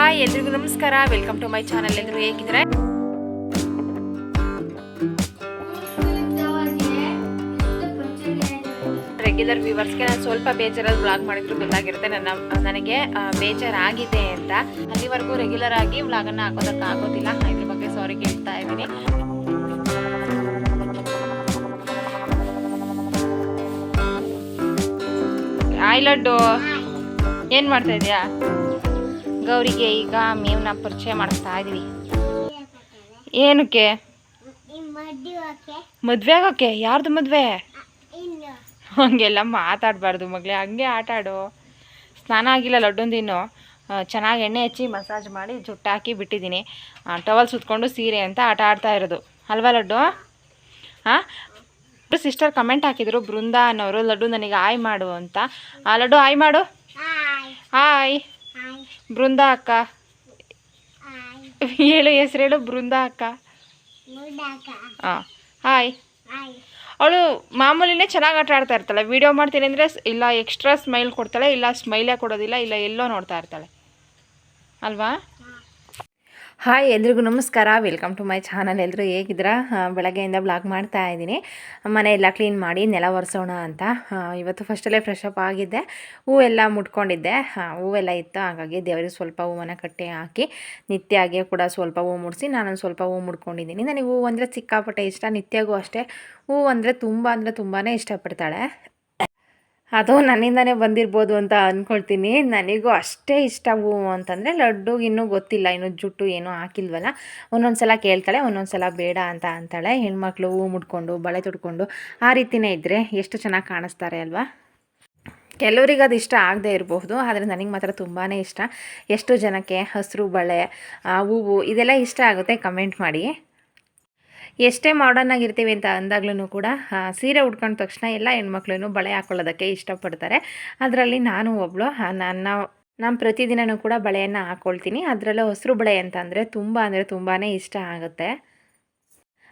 Hi ಎಲ್ರಿಗೂ ನಮಸ್ಕಾರ. Welcome to my channel ಎಲ್ಲರೂ ಹೇಗಿದ್ರೆ ರೆಗ್ಯುಲರ್ ವ್ಯೂವರ್ಸ್ಗೆ ನಾನು ಸ್ವಲ್ಪ ಬೇಜಾರಲ್ಲಿ ವ್ಲಾಗ್ ಮಾಡಿದ್ರು, ಗೊತ್ತಾಗಿರುತ್ತೆ. ನನ್ನ, ನನಗೆ ಬೇಜಾರಾಗಿದೆ ಅಂತ. ಅಲ್ಲಿವರೆಗೂ ರೆಗ್ಯುಲರ್ ಆಗಿ ವ್ಲಾಗನ್ನು ಹಾಕೋದಕ್ಕೆ ಆಗೋದಿಲ್ಲ. ಇದ್ರ ಬಗ್ಗೆ ಸಾರಿ ಕೇಳ್ತಾ ಇದ್ದೀನಿ. ಐಲಡ್ಡು ಲಡ್ಡು. ಏನು ಮಾಡ್ತಾ ಇದೆಯಾ? ಗೌರಿಗೆ ಈಗ ಮೇವನ್ನ ಪರಿಚಯ ಮಾಡಿಸ್ತಾ ಇದೀವಿ. ಏನಕ್ಕೆ? ಮದುವೆ ಆಗೋಕೆ? ಯಾರ್ದು ಮದುವೆ? ಹಂಗೆಲ್ಲ ಮಾತಾಡಬಾರ್ದು ಮಗಳೇ ಹಂಗೆ ಆಟ ಆಡು. ಸ್ನಾನ ಆಗಿಲ್ಲ ಲಡ್ಡೊಂದಿನ್ನು ಚೆನ್ನಾಗಿ ಎಣ್ಣೆ ಹಚ್ಚಿ ಮಸಾಜ್ ಮಾಡಿ ಜುಟ್ಟು ಹಾಕಿ ಬಿಟ್ಟಿದ್ದೀನಿ. ಟವಲ್ ಸುತ್ಕೊಂಡು ಸೀರೆ ಅಂತ ಆಟ ಆಡ್ತಾ ಇರೋದು. ಅಲ್ವಾ ಲಡ್ಡು? ಹಾಂ ಸಿಸ್ಟರ್ ಕಮೆಂಟ್ ಹಾಕಿದ್ರು ಬೃಂದಾ ಅನ್ನೋರು ಲಡ್ಡು ನನಗೆ ಆಯ್ ಮಾಡು ಅಂತ. ಆ ಲಡ್ಡು ಆಯ್ ಮಾಡು. ಹಾಯ್. ಬೃಂದಾ ಅಕ್ಕ. ಹೇಳು, ಹೆಸ್ರು ಹೇಳು, ಬೃಂದ ಅಕ್ಕ. ಹಾಂ ಹಾಯ್. ಅವಳು ಮಾಮೂಲಿನೇ ಚೆನ್ನಾಗಿ ಆಟ ಆಡ್ತಾ ಇರ್ತಾಳೆ. ವಿಡಿಯೋ ಮಾಡ್ತೀನಿ ಅಂದರೆ ಇಲ್ಲ ಎಕ್ಸ್ಟ್ರಾ ಸ್ಮೈಲ್ ಕೊಡ್ತಾಳೆ, ಇಲ್ಲ ಸ್ಮೈಲೇ ಕೊಡೋದಿಲ್ಲ, ಇಲ್ಲ, ಎಲ್ಲೋ ನೋಡ್ತಾ ಇರ್ತಾಳೆ. ಅಲ್ವಾ? ಹಾಯ್, ಎಲ್ರಿಗೂ ನಮಸ್ಕಾರ. ವೆಲ್ಕಮ್ ಟು ಮೈ ಚಾನಲ್ ಎಲ್ಲರೂ ಹೇಗಿದ್ದೀರಾ? ಬೆಳಗ್ಗೆಯಿಂದ ಬ್ಲಾಗ್ ಮಾಡ್ತಾ ಇದ್ದೀನಿ. ಮನೆ ಎಲ್ಲ ಕ್ಲೀನ್ ಮಾಡಿ ನೆಲ ಒರೆಸೋಣ ಅಂತ. ಇವತ್ತು ಫಸ್ಟಲ್ಲೇ ಫ್ರೆಶ್ ಅಪ್ ಆಗಿದ್ದೆ. ಹೂವೆಲ್ಲ ಮುಟ್ಕೊಂಡಿದ್ದೆ. ಹೂವೆಲ್ಲ ಇತ್ತು. ಹಾಗಾಗಿ ದೇವರಿಗೆ ಸ್ವಲ್ಪ ಹೂವನ್ನು ಕಟ್ಟಿ ಹಾಕಿ ನಿತ್ಯಾಗೆ ಕೂಡ ಸ್ವಲ್ಪ ಹೂವು ಮುಡಿಸಿ ನಾನೊಂದು ಸ್ವಲ್ಪ ಹೂವು ಮುಡ್ಕೊಂಡಿದ್ದೀನಿ. ನನಗೆ ಹೂವು ಅಂದರೆ ಸಿಕ್ಕಾಪಟ್ಟೆ ಇಷ್ಟ. ನಿತ್ಯಗೂ ಅಷ್ಟೇ. ಹೂವು ಅಂದರೆ ತುಂಬ ಅಂದರೆ ತುಂಬಾ ಇಷ್ಟಪಡ್ತಾಳೆ. ಅದು ನನ್ನಿಂದನೇ ಬಂದಿರ್ಬೋದು ಅಂತ ಅಂದ್ಕೊಳ್ತೀನಿ ನನಗೂ ಅಷ್ಟೇ ಇಷ್ಟ ಹೂವು ಅಂತಂದರೆ ಲಡ್ಡು, ಇನ್ನೂ ಗೊತ್ತಿಲ್ಲ, ಇನ್ನು ಜುಟ್ಟು ಏನೂ ಹಾಕಿಲ್ವಲ್ಲ. ಒಂದೊಂದು ಸಲ ಕೇಳ್ತಾಳೆ ಒಂದೊಂದು ಸಲ ಬೇಡ ಅಂತ ಅಂತಾಳೆ. ಹೆಣ್ಮಕ್ಳು ಹೂ ಮುಡ್ಕೊಂಡು, ಬಳೆ ತೊಡ್ಕೊಂಡು ಆ ರೀತಿನೇ ಇದ್ದರೆ ಎಷ್ಟು ಚೆನ್ನಾಗಿ ಕಾಣಿಸ್ತಾರೆ ಅಲ್ವಾ? ಕೆಲವರಿಗೆ ಅದು ಇಷ್ಟ ಆಗದೆ ಇರಬಹುದು, ಆದರೆ ನನಗೆ ಮಾತ್ರ ತುಂಬಾ ಇಷ್ಟ. ಎಷ್ಟು ಜನಕ್ಕೆ ಹಸಿರು, ಬಳೆ ಹೂವು, ಇದೆಲ್ಲ ಇಷ್ಟ ಆಗುತ್ತೆ, ಕಮೆಂಟ್ ಮಾಡಿ. ಎಷ್ಟೇ ಮಾಡರ್ನ್ ಆಗಿರ್ತೀವಿ ಅಂತ ಅಂದಾಗ್ಲೂ ಕೂಡ ಸೀರೆ ಉಟ್ಕೊಂಡ ತಕ್ಷಣ ಎಲ್ಲ ಹೆಣ್ಮಕ್ಳು ಬಳೆ ಹಾಕೊಳ್ಳೋದಕ್ಕೆ ಇಷ್ಟಪಡ್ತಾರೆ. ಅದರಲ್ಲಿ ನಾನು ಒಬ್ಬಳು ನನ್ನ, ನಾನು ಪ್ರತಿದಿನವೂ ಕೂಡ ಬಳೆಯನ್ನು ಹಾಕ್ಕೊಳ್ತೀನಿ ಅದರಲ್ಲೂ ಹಸಿರು ಬಳೆ ಅಂತಂದರೆ ತುಂಬ ಅಂದರೆ ತುಂಬಾ ಇಷ್ಟ ಆಗುತ್ತೆ.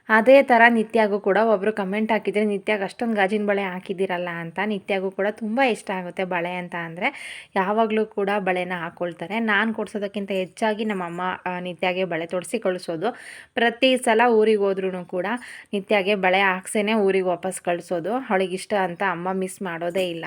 ಅದೇ ಥರ ನಿತ್ಯಾಗೂ ಕೂಡ ಒಬ್ಬರು ಕಮೆಂಟ್ ಹಾಕಿದರೆ, ನಿತ್ಯಾಗ ಅಷ್ಟೊಂದು ಗಾಜಿನ ಬಳೆ ಹಾಕಿದ್ದೀರಲ್ಲ ಅಂತ ನಿತ್ಯಾಗೂ ಕೂಡ ತುಂಬ ಇಷ್ಟ ಆಗುತ್ತೆ ಬಳೆ ಅಂತ ಅಂದರೆ, ಯಾವಾಗಲೂ ಕೂಡ ಬಳೆನ ಹಾಕ್ಕೊಳ್ತಾರೆ ನಾನು ಕೊಡ್ಸೋದಕ್ಕಿಂತ ಹೆಚ್ಚಾಗಿ ನಮ್ಮಮ್ಮ ನಿತ್ಯಾಗೆ ಬಳೆ ತೊಡಿಸಿ ಕಳಿಸೋದು. ಪ್ರತಿ ಸಲ ಊರಿಗೆ ಹೋದ್ರೂ ಕೂಡ ನಿತ್ಯಾಗೆ ಬಳೆ ಹಾಕ್ಸೇನೆ ಊರಿಗೆ ವಾಪಸ್ ಕಳಿಸೋದು. ಅವಳಿಗಿಷ್ಟ ಅಂತ ಅಮ್ಮ ಮಿಸ್ ಮಾಡೋದೇ ಇಲ್ಲ.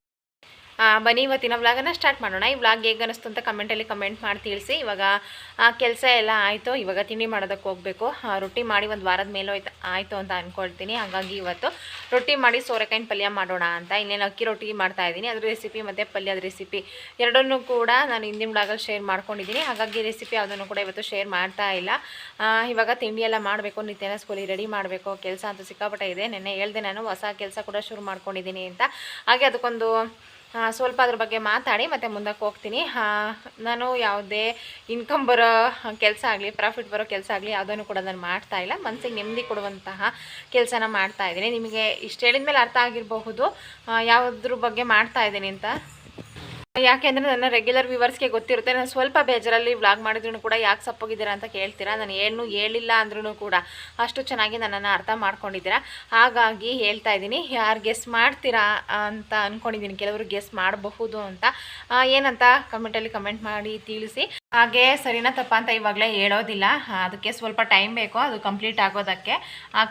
ಬನ್ನಿ ಇವತ್ತಿನ ವ್ಲಾಗನ್ನು ಸ್ಟಾರ್ಟ್ ಮಾಡೋಣ. ಈ ವ್ಲಾಗ್ ಹೇಗೆ ಅನಿಸ್ತು ಅಂತ ಕಮೆಂಟಲ್ಲಿ ಕಮೆಂಟ್ ಮಾಡಿ ತಿಳಿಸಿ. ಇವಾಗ ಕೆಲಸ ಎಲ್ಲ ಆಯಿತು. ಇವಾಗ ತಿಂಡಿ ಮಾಡೋದಕ್ಕೆ ಹೋಗಬೇಕು. ರೊಟ್ಟಿ ಮಾಡಿ ಒಂದು ವಾರದ ಮೇಲೆ ಆಯಿತು ಅಂತ ಅಂದ್ಕೊಳ್ತೀನಿ ಹಾಗಾಗಿ ಇವತ್ತು ರೊಟ್ಟಿ ಮಾಡಿ ಸೋರೆಕಾಯಿನ ಪಲ್ಯ ಮಾಡೋಣ ಅಂತ. ಇನ್ನೇನು ಅಕ್ಕಿ ರೊಟ್ಟಿ ಮಾಡ್ತಾ ಇದ್ದೀನಿ. ಅದ್ರ ರೆಸಿಪಿ ಮತ್ತು ಪಲ್ಯದ ರೆಸಿಪಿ ಎರಡನ್ನೂ ಕೂಡ ನಾನು ಹಿಂದಿನ ವ್ಲಾಗಲ್ಲಿ ಶೇರ್ ಮಾಡ್ಕೊಂಡಿದ್ದೀನಿ. ಹಾಗಾಗಿ ರೆಸಿಪಿ ಯಾವುದನ್ನು ಕೂಡ ಇವತ್ತು ಶೇರ್ ಮಾಡ್ತಾ ಇಲ್ಲ. ಇವಾಗ ತಿಂಡಿ ಎಲ್ಲ ಮಾಡಬೇಕು. ನಿತ್ಯನ ಸ್ಕೂಲಿಗೆ ರೆಡಿ ಮಾಡಬೇಕು. ಕೆಲಸ ಅಂತ ಸಿಕ್ಕಾಪಟ್ಟೆ ಇದೆ. ನೆನ್ನೆ ಹೇಳ್ದೆ ನಾನು, ಹೊಸ ಕೆಲಸ ಕೂಡ ಶುರು ಮಾಡ್ಕೊಂಡಿದ್ದೀನಿ ಅಂತ. ಹಾಗೆ ಅದಕ್ಕೊಂದು ಸ್ವಲ್ಪ ಅದ್ರ ಬಗ್ಗೆ ಮಾತಾಡಿ, ಮತ್ತು ಮುಂದಕ್ಕೆ ಹೋಗ್ತೀನಿ. ನಾನು ಯಾವುದೇ ಇನ್ಕಮ್ ಬರೋ ಕೆಲಸ ಆಗಲಿ ಪ್ರಾಫಿಟ್ ಬರೋ ಕೆಲಸ ಆಗಲಿ, ಯಾವುದನ್ನು ಕೂಡ ನಾನು ಮಾಡ್ತಾ ಇಲ್ಲ. ಮನಸ್ಸಿಗೆ ನೆಮ್ಮದಿ ಕೊಡುವಂತಹ ಕೆಲಸನ ಮಾಡ್ತಾ ಇದ್ದೀನಿ. ನಿಮಗೆ ಇಷ್ಟು ಹೇಳಿದ ಮೇಲೆ ಅರ್ಥ ಆಗಿರಬಹುದು. ಯಾವುದ್ರ ಬಗ್ಗೆ ಮಾಡ್ತಾ ಇದ್ದೀನಿ ಅಂತ? ಯಾಕೆಂದರೆ ನನ್ನ ರೆಗ್ಯುಲರ್ ವ್ಯೂವರ್ಸ್ಗೆ ಗೊತ್ತಿರುತ್ತೆ. ನಾನು ಸ್ವಲ್ಪ ಬೇಜಾರಲ್ಲಿ ವ್ಲಾಗ್ ಮಾಡಿದ್ರು ಕೂಡ ಯಾಕೆ ಸಪ್ಪೋಗಿದ್ದೀರಾ ಅಂತ ಕೇಳ್ತೀರಾ. ನಾನು ಏನು ಹೇಳಿಲ್ಲ ಅಂದ್ರೂ ಕೂಡ ಅಷ್ಟು ಚೆನ್ನಾಗಿ ನನ್ನನ್ನು ಅರ್ಥ ಮಾಡ್ಕೊಂಡಿದ್ದೀರಾ. ಹಾಗಾಗಿ ಹೇಳ್ತಾ ಇದ್ದೀನಿ. ಯಾರು ಗೆಸ್ ಮಾಡ್ತೀರಾ ಅಂತ ಅಂದ್ಕೊಂಡಿದ್ದೀನಿ ಕೆಲವರು ಗೆಸ್ ಮಾಡಬಹುದು ಅಂತ. ಏನಂತ ಕಮೆಂಟಲ್ಲಿ ಕಮೆಂಟ್ ಮಾಡಿ ತಿಳಿಸಿ. ಹಾಗೆ ಸರಿನಾ ತಪ್ಪ ಅಂತ ಇವಾಗಲೇ ಹೇಳೋದಿಲ್ಲ. ಅದಕ್ಕೆ ಸ್ವಲ್ಪ ಟೈಮ್ ಬೇಕು ಅದು ಕಂಪ್ಲೀಟ್ ಆಗೋದಕ್ಕೆ.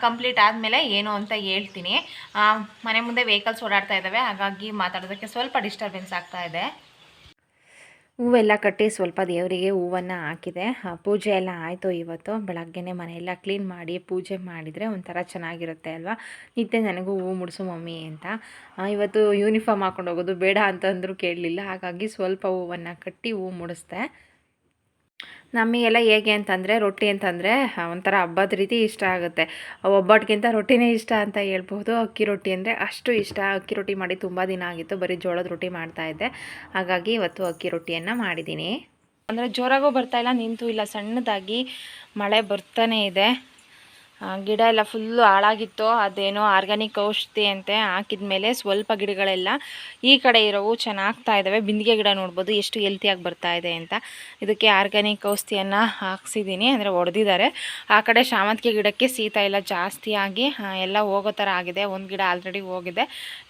ಕಂಪ್ಲೀಟ್ ಆದಮೇಲೆ ಏನು ಅಂತ ಹೇಳ್ತೀನಿ. ಆ, ಮನೆ ಮುಂದೆ ವೆಹಿಕಲ್ಸ್ ಓಡಾಡ್ತಾ ಇದ್ದಾವೆ ಹಾಗಾಗಿ ಮಾತಾಡೋದಕ್ಕೆ ಸ್ವಲ್ಪ ಡಿಸ್ಟರ್ಬೆನ್ಸ್ ಆಗ್ತಾ ಇದೆ. ಹೂವೆಲ್ಲ ಕಟ್ಟಿ ಸ್ವಲ್ಪ ದೇವರಿಗೆ ಹೂವನ್ನು ಹಾಕಿದೆ. ಆ, ಪೂಜೆ ಎಲ್ಲ ಆಯಿತು ಇವತ್ತು. ಬೆಳಗ್ಗೆನೇ ಮನೆಯೆಲ್ಲ ಕ್ಲೀನ್ ಮಾಡಿ ಪೂಜೆ ಮಾಡಿದರೆ ಒಂಥರ ಚೆನ್ನಾಗಿರುತ್ತೆ ಅಲ್ವಾ? ನಿತ್ಯ ನನಗೂ ಹೂವು ಮುಡಿಸು ಮಮ್ಮಿ ಅಂತ. ಇವತ್ತು ಯೂನಿಫಾರ್ಮ್ ಹಾಕೊಂಡು ಹೋಗೋದು ಬೇಡ ಅಂತಂದರೂ ಕೇಳಲಿಲ್ಲ. ಹಾಗಾಗಿ ಸ್ವಲ್ಪ ಹೂವನ್ನು ಕಟ್ಟಿ ಹೂವು ಮುಡಿಸ್ದೆ. ನಮಗೆಲ್ಲ ಹೇಗೆ ಅಂತಂದರೆ, ರೊಟ್ಟಿ ಅಂತಂದರೆ ಒಂಥರ ಹಬ್ಬದ ರೀತಿ ಇಷ್ಟ ಆಗುತ್ತೆ. ಒಬ್ಬಟ್ಟಿಗಿಂತ ರೊಟ್ಟಿನೇ ಇಷ್ಟ ಅಂತ ಹೇಳ್ಬೋದು ಅಕ್ಕಿ ರೊಟ್ಟಿ ಅಂದರೆ ಅಷ್ಟು ಇಷ್ಟ. ಅಕ್ಕಿ ರೊಟ್ಟಿ ಮಾಡಿ ತುಂಬ ದಿನ ಆಗಿತ್ತು. ಬರೀ ಜೋಳದ ರೊಟ್ಟಿ ಮಾಡ್ತಾಯಿದ್ದೆ ಹಾಗಾಗಿ ಇವತ್ತು ಅಕ್ಕಿ ರೊಟ್ಟಿಯನ್ನು ಮಾಡಿದ್ದೀನಿ. ಅಂದರೆ ಜೋರಾಗೂ ಬರ್ತಾ ಇಲ್ಲ, ನಿಂತು ಇಲ್ಲ. ಸಣ್ಣದಾಗಿ ಮಳೆ ಬರ್ತಾನೇ ಇದೆ. ಗಿಡ ಎಲ್ಲ ಫುಲ್ಲು ಹಾಳಾಗಿತ್ತು. ಅದೇನೋ ಆರ್ಗ್ಯಾನಿಕ್ ಔಷಧಿ ಅಂತೆ ಹಾಕಿದ ಮೇಲೆ ಸ್ವಲ್ಪ ಗಿಡಗಳೆಲ್ಲ ಈ ಕಡೆ ಇರೋವು ಚೆನ್ನಾಗ್ತಾ ಇದ್ದಾವೆ ಬಿಂದಿಗೆ ಗಿಡ ನೋಡ್ಬೋದು, ಎಷ್ಟು ಹೆಲ್ತಿಯಾಗಿ ಬರ್ತಾ ಇದೆ ಅಂತ. ಇದಕ್ಕೆ ಆರ್ಗ್ಯಾನಿಕ್ ಔಷಧಿಯನ್ನು ಹಾಕ್ಸಿದ್ದೀನಿ, ಅಂದರೆ ಹೊಡೆದಿದ್ದಾರೆ ಆ ಕಡೆ ಶಾಮಂತಿಗೆ ಗಿಡಕ್ಕೆ ಶೀತ ಎಲ್ಲ ಜಾಸ್ತಿಯಾಗಿ ಎಲ್ಲ ಹೋಗೋ ಥರ ಆಗಿದೆ. ಒಂದು ಗಿಡ ಆಲ್ರೆಡಿ ಹೋಗಿದೆ.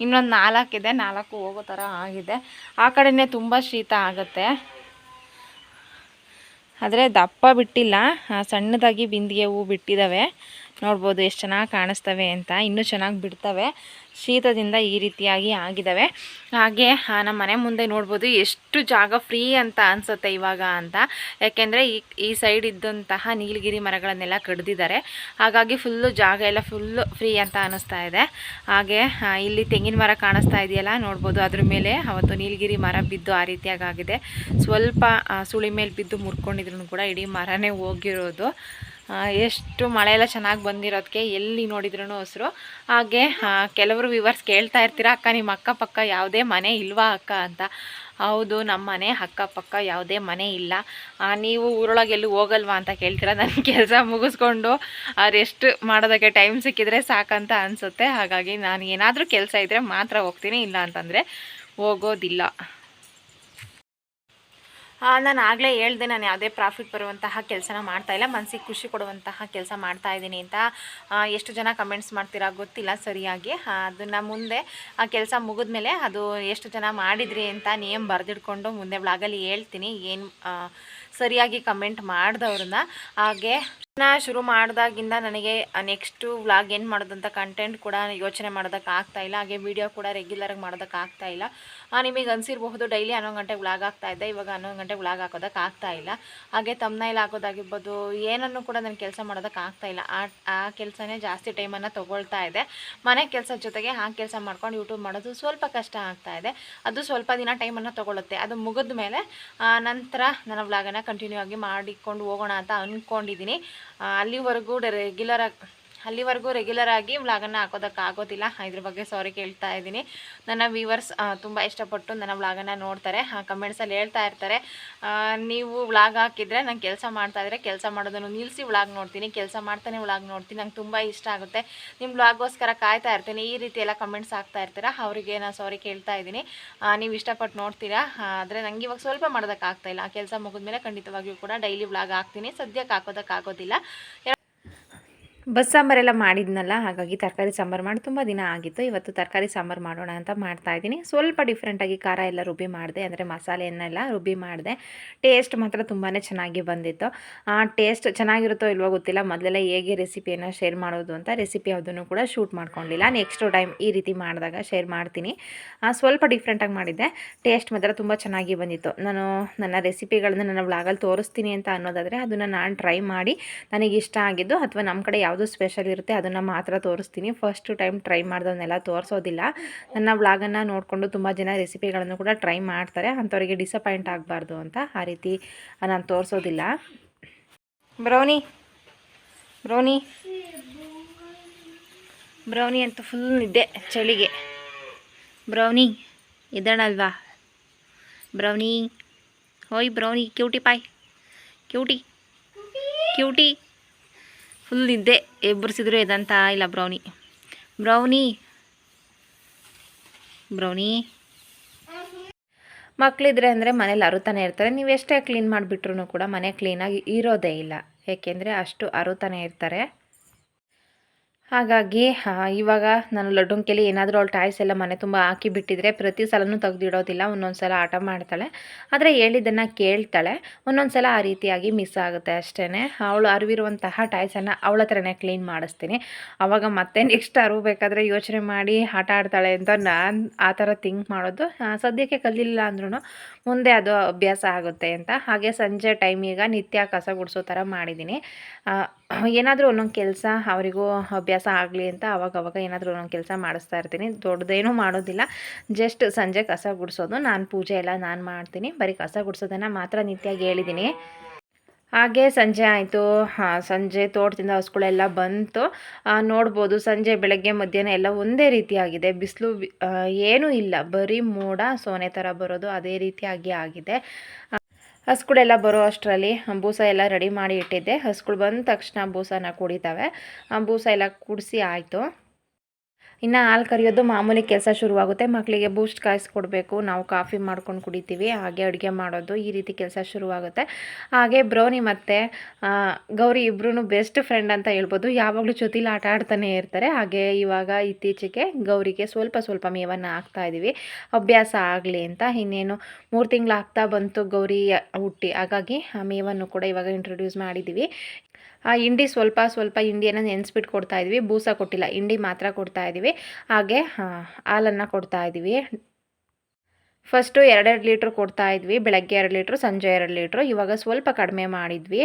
ಇನ್ನೊಂದು ನಾಲ್ಕಿದೆ ನಾಲ್ಕು ಹೋಗೋ ಥರ ಆಗಿದೆ. ಆ ಕಡೆನೇ ತುಂಬ ಶೀತ ಆಗುತ್ತೆ. ಆದರೆ ದಪ್ಪ ಬಿಟ್ಟಿಲ್ಲ. ಸಣ್ಣದಾಗಿ ಬಿಂದಿಗೆ ಹೂ ಬಿಟ್ಟಿದ್ದಾವೆ ನೋಡ್ಬೋದು ಎಷ್ಟು ಚೆನ್ನಾಗಿ ಕಾಣಿಸ್ತವೆ ಅಂತ. ಇನ್ನೂ ಚೆನ್ನಾಗಿ ಬಿಡ್ತವೆ. ಶೀತದಿಂದ ಈ ರೀತಿಯಾಗಿ ಆಗಿದ್ದಾವೆ ಹಾಗೆ ನಮ್ಮ ಮನೆ ಮುಂದೆ ನೋಡ್ಬೋದು ಎಷ್ಟು ಜಾಗ ಫ್ರೀ ಅಂತ ಅನಿಸುತ್ತೆ ಇವಾಗ ಅಂತ. ಯಾಕೆಂದರೆ ಈ ಈ ಸೈಡ್ ಇದ್ದಂತಹ ನೀಲಗಿರಿ ಮರಗಳನ್ನೆಲ್ಲ ಕಡ್ದಿದ್ದಾರೆ. ಹಾಗಾಗಿ ಫುಲ್ಲು ಜಾಗ ಎಲ್ಲ ಫುಲ್ಲು ಫ್ರೀ ಅಂತ ಅನ್ನಿಸ್ತಾ ಇದೆ. ಹಾಗೆ ಇಲ್ಲಿ ತೆಂಗಿನ ಮರ ಕಾಣಿಸ್ತಾ ಇದೆಯಲ್ಲ ನೋಡ್ಬೋದು. ಅದ್ರ ಮೇಲೆ ಅವತ್ತು ನೀಲಗಿರಿ ಮರ ಬಿದ್ದು ಆ ರೀತಿಯಾಗಿ ಆಗಿದೆ ಸ್ವಲ್ಪ ಸುಳಿ ಮೇಲೆ ಬಿದ್ದು ಮುರ್ಕೊಂಡಿದ್ರು ಕೂಡ ಇಡೀ ಮರನೇ ಹೋಗಿರೋದು. ಎಷ್ಟು ಮಳೆ ಎಲ್ಲ ಚೆನ್ನಾಗಿ ಬಂದಿರೋದಕ್ಕೆ ಎಲ್ಲಿ ನೋಡಿದ್ರೂ ಹಸಿರು ಹಾಗೆ ಕೆಲವರು ವಿವರ್ಸ್ ಕೇಳ್ತಾ ಇರ್ತೀರಾ, ಅಕ್ಕ, ನಿಮ್ಮ ಅಕ್ಕಪಕ್ಕ ಯಾವುದೇ ಮನೆ ಇಲ್ವಾ ಅಕ್ಕ? ಅಂತ. ಹೌದು ನಮ್ಮ ಮನೆ ಅಕ್ಕಪಕ್ಕ ಯಾವುದೇ ಮನೆ ಇಲ್ಲ. ನೀವು ಊರೊಳಗೆ ಎಲ್ಲೂ ಹೋಗಲ್ವಾ ಅಂತ ಕೇಳ್ತೀರ ನನ್ನ ಕೆಲಸ ಮುಗಿಸ್ಕೊಂಡು ರೆಸ್ಟ್ ಮಾಡೋದಕ್ಕೆ ಟೈಮ್ ಸಿಕ್ಕಿದ್ರೆ ಸಾಕಂತ ಅನಿಸುತ್ತೆ. ಹಾಗಾಗಿ ನಾನು ಏನಾದರೂ ಕೆಲಸ ಇದ್ದರೆ ಮಾತ್ರ ಹೋಗ್ತೀನಿ, ಇಲ್ಲ ಅಂತಂದರೆ ಹೋಗೋದಿಲ್ಲ. ನಾನು ಆಗಲೇ ಹೇಳ್ದೆ, ನಾನು ಯಾವುದೇ ಪ್ರಾಫಿಟ್ ಬರುವಂತಹ ಕೆಲಸನ ಮಾಡ್ತಾ ಇಲ್ಲ. ಮನಸ್ಸಿಗೆ ಖುಷಿ ಕೊಡುವಂತಹ ಕೆಲಸ ಮಾಡ್ತಾ ಇದ್ದೀನಿ ಅಂತ ಎಷ್ಟು ಜನ ಕಮೆಂಟ್ಸ್ ಮಾಡ್ತೀರಾ ಗೊತ್ತಿಲ್ಲ ಸರಿಯಾಗಿ. ಅದನ್ನು ಮುಂದೆ, ಆ, ಕೆಲಸ ಮುಗಿದ್ಮೇಲೆ ಅದು ಎಷ್ಟು ಜನ ಮಾಡಿದ್ರಿ ಅಂತ ನೇಮ್ ಬರೆದಿಟ್ಕೊಂಡು ಮುಂದೆ ಬ್ಲಾಗಲ್ಲಿ ಹೇಳ್ತೀನಿ. ಏನು ಸರಿಯಾಗಿ ಕಮೆಂಟ್ ಮಾಡಿದವ್ರನ್ನ. ಹಾಗೆ ಶುರು ಮಾಡಿದಾಗಿಂದ ನನಗೆ ನೆಕ್ಸ್ಟು ವ್ಲಾಗ್ ಏನು ಮಾಡೋದಂತ ಕಂಟೆಂಟ್ ಕೂಡ ಯೋಚನೆ ಮಾಡೋದಕ್ಕೆ ಆಗ್ತಾಯಿಲ್ಲ ಹಾಗೆ ವಿಡಿಯೋ ಕೂಡ ರೆಗ್ಯುಲರಾಗಿ ಮಾಡೋದಕ್ಕೆ ಆಗ್ತಾಯಿಲ್ಲ ನಿಮಗೆ ಅನಿಸಿರಬಹುದು, ಡೈಲಿ ಹನ್ನೊಂದು ಗಂಟೆಗೆ ವ್ಲಾಗ್ ಆಗ್ತಾ ಇದೆ ಇವಾಗ ಹನ್ನೊಂದು ಗಂಟೆಗೆ ವ್ಲಾಗ್ ಹಾಕೋದಕ್ಕೆ ಆಗ್ತಾ ಇಲ್ಲ. ಹಾಗೆ ತಮ್ಮನೈಲ್ ಹಾಕೋದಾಗಿರ್ಬೋದು, ಏನನ್ನು ಕೂಡ ನಾನು ಕೆಲಸ ಮಾಡೋದಕ್ಕೆ ಆಗ್ತಾ ಇಲ್ಲ. ಆ ಆ ಕೆಲಸನೇ ಜಾಸ್ತಿ ಟೈಮನ್ನು ತೊಗೊಳ್ತಾ ಇದೆ. ಮನೆ ಕೆಲಸದ ಜೊತೆಗೆ ಆ ಕೆಲಸ ಮಾಡ್ಕೊಂಡು ಯೂಟ್ಯೂಬ್ ಮಾಡೋದು ಸ್ವಲ್ಪ ಕಷ್ಟ ಆಗ್ತಾ ಇದೆ. ಅದು ಸ್ವಲ್ಪ ದಿನ ಟೈಮನ್ನು ತೊಗೊಳುತ್ತೆ. ಅದು ಮುಗಿದ ಮೇಲೆ ನಂತರ ನನ್ನ ವ್ಲಾಗನ್ನು ಕಂಟಿನ್ಯೂ ಆಗಿ ಮಾಡಿಕೊಂಡು ಹೋಗೋಣ ಅಂತ ಅಂದ್ಕೊಂಡಿದ್ದೀನಿ ಅಲ್ಲಿವರೆಗೂ ರೆಗ್ಯುಲರ್ ಆಗಿ ಅಲ್ಲಿವರೆಗೂ ರೆಗ್ಯುಲರ್ ಆಗಿ ವ್ಲಾಗನ್ನು ಹಾಕೋದಕ್ಕೆ ಆಗೋದಿಲ್ಲ ಇದ್ರ ಬಗ್ಗೆ ಸಾರಿ ಕೇಳ್ತಾ ಇದ್ದೀನಿ. ನನ್ನ ವ್ಯೂವರ್ಸ್ ತುಂಬ ಇಷ್ಟಪಟ್ಟು ನನ್ನ ವ್ಲಾಗನ್ನು ನೋಡ್ತಾರೆ. ಕಮೆಂಟ್ಸಲ್ಲಿ ಹೇಳ್ತಾ ಇರ್ತಾರೆ. ನೀವು ವ್ಲಾಗ್ ಹಾಕಿದರೆ ನಾನು ಕೆಲಸ ಮಾಡ್ತಾ ಇದ್ರೆ ಕೆಲಸ ಮಾಡೋದನ್ನು ನಿಲ್ಲಿಸಿ ವ್ಲಾಗ್ ನೋಡ್ತೀನಿ, ಕೆಲಸ ಮಾಡ್ತಾನೆ ವ್ಲಾಗ್ ನೋಡ್ತೀನಿ. ನಂಗೆ ತುಂಬ ಇಷ್ಟ ಆಗುತ್ತೆ. ನಿಮ್ಮ ವ್ಲಾಗೋಸ್ಕರ ಕಾಯ್ತಾ ಇರ್ತೀನಿ. ಈ ರೀತಿ ಎಲ್ಲ ಕಮೆಂಟ್ಸ್ ಹಾಕ್ತಾ ಇರ್ತೀರ? ಅವರಿಗೆ ನಾನು ಸಾರಿ ಕೇಳ್ತಾ ಇದ್ದೀನಿ. ನೀವು ಇಷ್ಟಪಟ್ಟು ನೋಡ್ತೀರಾ? ಆದರೆ ನನಗೆ ಇವಾಗ ಸ್ವಲ್ಪ ಮಾಡೋದಕ್ಕೆ ಆಗ್ತಾ ಇಲ್ಲ. ಆ ಕೆಲಸ ಮುಗಿದ್ಮೇಲೆ ಖಂಡಿತವಾಗಿಯೂ ಕೂಡ ಡೈಲಿ ವ್ಲಾಗ್ ಹಾಕ್ತೀನಿ. ಸದ್ಯಕ್ಕೆ ಹಾಕೋದಕ್ಕೆ ಆಗೋದಿಲ್ಲ ಬಸ್ ಸಾಂಬಾರೆಲ್ಲ ಮಾಡಿದ್ನಲ್ಲ, ಹಾಗಾಗಿ ತರಕಾರಿ ಸಾಂಬಾರು ಮಾಡಿ ತುಂಬ ದಿನ ಆಗಿತ್ತು. ಇವತ್ತು ತರಕಾರಿ ಸಾಂಬಾರು ಮಾಡೋಣ ಅಂತ ಮಾಡ್ತಾ ಇದ್ದೀನಿ. ಸ್ವಲ್ಪ ಡಿಫ್ರೆಂಟಾಗಿ ಖಾರ ಎಲ್ಲ ರುಬ್ಬಿ ಮಾಡಿದೆ, ಅಂದರೆ ಮಸಾಲೆಯನ್ನೆಲ್ಲ ರುಬ್ಬಿ ಮಾಡಿದೆ. ಟೇಸ್ಟ್ ಮಾತ್ರ ತುಂಬಾ ಚೆನ್ನಾಗಿ ಬಂದಿತ್ತು. ಆ ಟೇಸ್ಟ್ ಚೆನ್ನಾಗಿರುತ್ತೋ ಇಲ್ವೋ ಗೊತ್ತಿಲ್ಲ. ಮೊದಲೆಲ್ಲ ಹೇಗೆ ರೆಸಿಪಿಯನ್ನು ಶೇರ್ ಮಾಡೋದು ಅಂತ ರೆಸಿಪಿ ಯಾವುದನ್ನು ಕೂಡ ಶೂಟ್ ಮಾಡ್ಕೊಂಡಿಲ್ಲ. ನೆಕ್ಸ್ಟ್ ಟೈಮ್ ಈ ರೀತಿ ಮಾಡಿದಾಗ ಶೇರ್ ಮಾಡ್ತೀನಿ. ಸ್ವಲ್ಪ ಡಿಫ್ರೆಂಟಾಗಿ ಮಾಡಿದ್ದೆ. ಟೇಸ್ಟ್ ಮಾತ್ರ ತುಂಬ ಚೆನ್ನಾಗಿ ಬಂದಿತ್ತು. ನಾನು ನನ್ನ ರೆಸಿಪಿಗಳನ್ನ ನನ್ನ ವ್ಲಾಗಲ್ಲಿ ತೋರಿಸ್ತೀನಿ ಅಂತ ಅನ್ನೋದಾದರೆ, ಅದನ್ನು ನಾನು ಟ್ರೈ ಮಾಡಿ ನನಗೆ ಇಷ್ಟ ಆಗಿದ್ದು, ಅಥವಾ ನಮ್ಮ ಕಡೆ ಯಾವುದು ಸ್ಪೆಷಲ್ ಇರುತ್ತೆ ಅದನ್ನು ಮಾತ್ರ ತೋರಿಸ್ತೀನಿ. ಫಸ್ಟ್ ಟೈಮ್ ಟ್ರೈ ಮಾಡಿದವನ್ನೆಲ್ಲ ತೋರಿಸೋದಿಲ್ಲ. ನನ್ನ ವ್ಲಾಗನ್ನು ನೋಡಿಕೊಂಡು ತುಂಬ ಜನ ರೆಸಿಪಿಗಳನ್ನು ಕೂಡ ಟ್ರೈ ಮಾಡ್ತಾರೆ. ಅಂಥವ್ರಿಗೆ ಡಿಸಪಾಯಿಂಟ್ ಆಗಬಾರ್ದು ಅಂತ ಆ ರೀತಿ ನಾನು ತೋರಿಸೋದಿಲ್ಲ. ಬ್ರೌನಿ ಬ್ರೌನಿ ಬ್ರೌನಿ ಅಂತ ಫುಲ್ ನಿದ್ದೆ, ಚಳಿಗೆ. ಬ್ರೌನಿ ಇದ್ದಾಳಲ್ವಾ ಬ್ರೌನಿ ಹೋಯ್ brownie cutie Pai cutie cutie full ನಿದ್ದೆ ಎಬ್ಬರಿಸಿದ್ರು ಎದಂತ ಇಲ್ಲ ಬ್ರೌನಿ ಬ್ರೌನಿ ಬ್ರೌನಿ ಮಕ್ಕಳಿದ್ರೆ ಅಂದರೆ ಮನೇಲಿ ಅರುತಾನೆ ಇರ್ತಾರೆ. ನೀವು ಎಷ್ಟೇ ಕ್ಲೀನ್ ಮಾಡಿಬಿಟ್ರು ಕೂಡ ಮನೆ ಕ್ಲೀನಾಗಿ ಇರೋದೇ ಇಲ್ಲ. ಏಕೆಂದರೆ ಅಷ್ಟು ಅರುತಾನೆ ಇರ್ತಾರೆ. ಹಾಗಾಗಿ ಇವಾಗ ನಾನು ಲಡ್ಡುಂಕೆಲಿ ಏನಾದರೂ ಅವಳು ಟಾಯ್ಸ್ ಎಲ್ಲ ಮನೆ ತುಂಬ ಹಾಕಿ ಬಿಟ್ಟಿದ್ರೆ ಪ್ರತಿ ಸಲನೂ ತೆಗೆದಿಡೋದಿಲ್ಲ ಒಂದೊಂದು ಸಲ ಆಟ ಮಾಡ್ತಾಳೆ. ಆದರೆ ಹೇಳಿದ್ದನ್ನು ಕೇಳ್ತಾಳೆ. ಒಂದೊಂದು ಸಲ ಆ ರೀತಿಯಾಗಿ ಮಿಸ್ ಆಗುತ್ತೆ ಅಷ್ಟೇ ಅವಳು ಅರಿವಿರುವಂತಹ ಟಾಯ್ಸನ್ನು ಅವಳ ಹತ್ರನೇ ಕ್ಲೀನ್ ಮಾಡಿಸ್ತೀನಿ. ಆವಾಗ ಮತ್ತೆ ನೆಕ್ಸ್ಟ್ ಅರಿಬೇಕಾದ್ರೆ ಯೋಚನೆ ಮಾಡಿ ಆಟ ಆಡ್ತಾಳೆ ಅಂತ ನಾನು ಆ ಥರ ಥಿಂಕ್ ಮಾಡೋದು. ಸದ್ಯಕ್ಕೆ ಕಲಿಲ್ಲ ಅಂದ್ರೂ ಮುಂದೆ ಅದು ಅಭ್ಯಾಸ ಆಗುತ್ತೆ ಅಂತ. ಹಾಗೆ ಸಂಜೆ ಟೈಮ್ ನಿತ್ಯ ಕಸ ಗುಡಿಸೋ ಥರ ಮಾಡಿದ್ದೀನಿ. ಏನಾದರೂ ಒಂದೊಂದು ಕೆಲಸ ಅವರಿಗೂ ಅಭ್ಯಾಸ ಆಗಲಿ ಅಂತ ಅವಾಗ ಅವಾಗ ಏನಾದರೂ ಒಂದೊಂದು ಕೆಲಸ ಮಾಡಿಸ್ತಾ ಇರ್ತೀನಿ. ದೊಡ್ಡದೇನೂ ಮಾಡೋದಿಲ್ಲ. ಜಸ್ಟ್ ಸಂಜೆ ಕಸ ಗುಡಿಸೋದು. ನಾನು ಪೂಜೆ ಎಲ್ಲ ನಾನು ಮಾಡ್ತೀನಿ. ಬರೀ ಕಸ ಗುಡಿಸೋದನ್ನು ಮಾತ್ರ ನಿತ್ಯಾಗಿ ಹೇಳಿದ್ದೀನಿ. ಹಾಗೆ ಸಂಜೆ ಆಯಿತು. ಹಾಂ, ಸಂಜೆ ತೋಟದಿಂದ ಹಸುಗಳೆಲ್ಲ ಬಂತು. ನೋಡ್ಬೋದು ಸಂಜೆ ಬೆಳಗ್ಗೆ ಮಧ್ಯಾಹ್ನ ಎಲ್ಲ ಒಂದೇ ರೀತಿಯಾಗಿದೆ. ಬಿಸಿಲು ಏನೂ ಇಲ್ಲ. ಬರೀ ಮೋಡ, ಸೋನೆ ಥರ ಬರೋದು ಅದೇ ರೀತಿಯಾಗಿ ಆಗಿದೆ. ಹಸುಗಳೆಲ್ಲ ಬರೋ ಅಷ್ಟರಲ್ಲಿ ಬೂಸ ಎಲ್ಲ ರೆಡಿ ಮಾಡಿ ಇಟ್ಟಿದ್ದೆ. ಹಸುಗಳು ಬಂದ ತಕ್ಷಣ ಬೂಸನ ಕುಡಿತಾವೆ ಬೂಸ ಎಲ್ಲ ಕುಡಿಸಿ ಆಯಿತು. ಇನ್ನು ಹಾಲು ಕರಿಯೋದು ಮಾಮೂಲಿ ಕೆಲಸ ಶುರುವಾಗುತ್ತೆ. ಮಕ್ಕಳಿಗೆ ಬೂಸ್ಟ್ ಕಾಯಿಸ್ಕೊಡ್ಬೇಕು ನಾವು ಕಾಫಿ ಮಾಡ್ಕೊಂಡು ಕುಡಿತೀವಿ. ಹಾಗೆ ಅಡುಗೆ ಮಾಡೋದು ಈ ರೀತಿ ಕೆಲಸ ಶುರುವಾಗುತ್ತೆ. ಹಾಗೆ ಬ್ರೌನಿ ಮತ್ತು ಗೌರಿ ಇಬ್ಬರೂ ಬೆಸ್ಟ್ ಫ್ರೆಂಡ್ ಅಂತ ಹೇಳ್ಬೋದು. ಯಾವಾಗಲೂ ಜೊತೆಲಿ ಆಟ ಆಡ್ತಾನೆ ಇರ್ತಾರೆ. ಹಾಗೆ ಇವಾಗ ಇತ್ತೀಚೆಗೆ ಗೌರಿಗೆ ಸ್ವಲ್ಪ ಸ್ವಲ್ಪ ಮೇವನ್ನು ಹಾಕ್ತಾ ಇದ್ದೀವಿ ಅಭ್ಯಾಸ ಆಗಲಿ ಅಂತ. ಇನ್ನೇನು ಮೂರು ತಿಂಗಳು ಆಗ್ತಾ ಬಂತು ಗೌರಿ ಹುಟ್ಟಿ. ಹಾಗಾಗಿ ಆ ಮೇವನ್ನು ಕೂಡ ಇವಾಗ ಇಂಟ್ರೊಡ್ಯೂಸ್ ಮಾಡಿದ್ದೀವಿ ಆ ಹಿಂಡಿ ಸ್ವಲ್ಪ ಸ್ವಲ್ಪ ಹಿಂಡಿಯನ್ನು ನೆನೆಸ್ಬಿಟ್ಟು ಕೊಡ್ತಾ ಇದ್ವಿ. ಬೂಸ ಕೊಟ್ಟಿಲ್ಲ. ಹಿಂಡಿ ಮಾತ್ರ ಕೊಡ್ತಾ ಇದ್ದೀವಿ. ಹಾಗೆ ಹಾಲನ್ನು ಕೊಡ್ತಾ ಇದ್ದೀವಿ. ಫಸ್ಟು ಎರಡೆರಡು ಲೀಟ್ರ್ ಕೊಡ್ತಾ ಇದ್ವಿ. ಬೆಳಗ್ಗೆ ಎರಡು ಲೀಟ್ರು ಸಂಜೆ ಎರಡು ಲೀಟ್ರು ಇವಾಗ ಸ್ವಲ್ಪ ಕಡಿಮೆ ಮಾಡಿದ್ವಿ.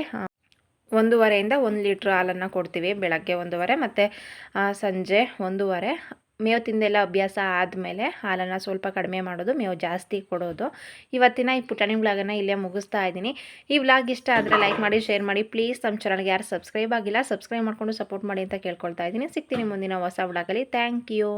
ಒಂದೂವರೆಯಿಂದ ಒಂದು ಲೀಟ್ರ್ ಹಾಲನ್ನು ಕೊಡ್ತೀವಿ. ಬೆಳಗ್ಗೆ ಒಂದೂವರೆ ಮತ್ತು ಸಂಜೆ ಒಂದೂವರೆ. ಮೇವು ತಿಂದೆಲ್ಲ ಅಭ್ಯಾಸ ಆದಮೇಲೆ ಹಾಲನ್ನು ಸ್ವಲ್ಪ ಕಡಿಮೆ ಮಾಡೋದು, ಮೇವು ಜಾಸ್ತಿ ಕೊಡೋದು. ಇವತ್ತಿನ ಈ ಪುಟಾಣಿ ವ್ಲಾಗನ್ನು ಇಲ್ಲೇ ಮುಗಿಸ್ತಾ ಇದ್ದೀನಿ. ಈ ವ್ಲಾಗ್ ಇಷ್ಟ ಆದರೆ ಲೈಕ್ ಮಾಡಿ, ಶೇರ್ ಮಾಡಿ. ಪ್ಲೀಸ್ ನಮ್ಮ ಚಾನಲ್ಗೆ ಯಾರು ಸಬ್ಸ್ಕ್ರೈಬ್ ಆಗಿಲ್ಲ, ಸಬ್ಸ್ಕ್ರೈಬ್ ಮಾಡಿಕೊಂಡು ಸಪೋರ್ಟ್ ಮಾಡಿ ಅಂತ ಕೇಳ್ಕೊಳ್ತಾ ಇದ್ದೀನಿ. ಸಿಗ್ತೀನಿ ಮುಂದಿನ ಹೊಸ ವ್ಲಾಗಲ್ಲಿ. Thank you.